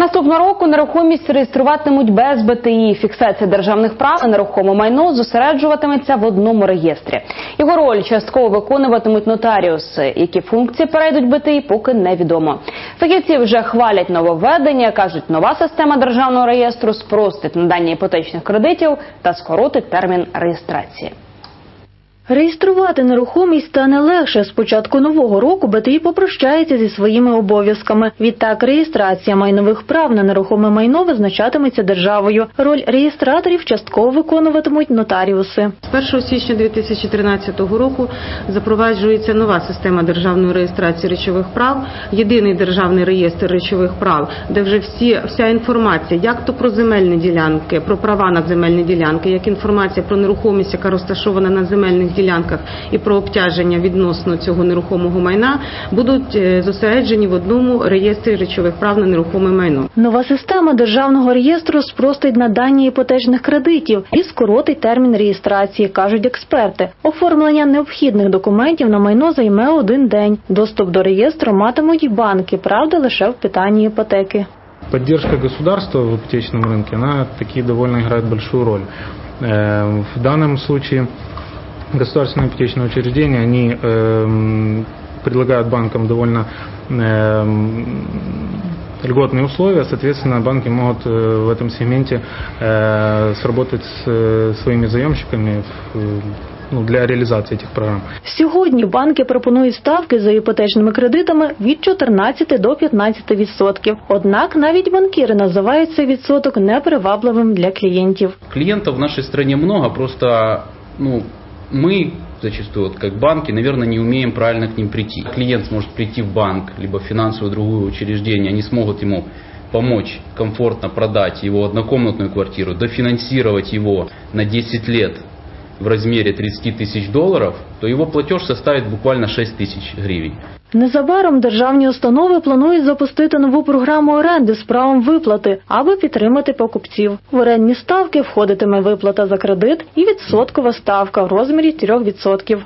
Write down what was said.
Наступного року нерухомість реєструватимуть без БТІ. Фіксація державних прав на нерухоме майно зосереджуватиметься в одному реєстрі. Його роль частково виконуватимуть нотаріуси. Які функції перейдуть БТІ, поки невідомо. Фахівці вже хвалять нововведення. кажуть, нова система державного реєстру спростить надання іпотечних кредитів та скоротить термін реєстрації. Реєструвати нерухомість стане легше. З початку нового року БТІ попрощається зі своїми обов'язками. Відтак, реєстрація майнових прав на нерухоме майно визначатиметься державою. Роль реєстраторів частково виконуватимуть нотаріуси. З 1 січня 2013 року запроваджується нова система державної реєстрації речових прав, єдиний державний реєстр речових прав, де вже всі вся інформація, як то про земельні ділянки, про права на земельні ділянки, як інформація про нерухомість, яка розташована на земельних ділянках, і про обтяження відносно цього нерухомого майна, будуть е, зосереджені в одному реєстрі речових прав на нерухоме майно. Нова система державного реєстру спростить надання іпотечних кредитів і скоротить термін реєстрації, кажуть експерти. Оформлення необхідних документів на майно займе один день. Доступ до реєстру матимуть і банки, правда, лише в питанні іпотеки. Поддержка государства в ипотечном рынке, она таки довольно играет большую роль. Э, В данном случае государственные ипотечные учреждения, они эм, предлагают банкам довольно эм, льготные условия, соответственно, банки могут э, в этом сегменте э, сработать с э, своими заемщиками в, э, ну, для реализации этих программ. Сьогодні банки пропонують ставки за іпотечними кредитами від 14 до 15 відсотків. Однак навіть банкіри називають цей відсоток непривабливим для клієнтів. Клиентов в нашей стране много, просто ну, мы зачастую, вот как банки, наверное, не умеем правильно к ним прийти. Клиент сможет прийти в банк, либо в финансовое другое учреждение, они смогут ему помочь комфортно продать его однокомнатную квартиру, дофинансировать его на 10 лет в размере 30 тысяч долларов, то его платеж составит буквально 6 тысяч гривен. Незабаром державні установи планують запустити нову програму оренди з правом виплати, аби підтримати покупців. В орендні ставки входитиме виплата за кредит і відсоткова ставка в розмірі 3%.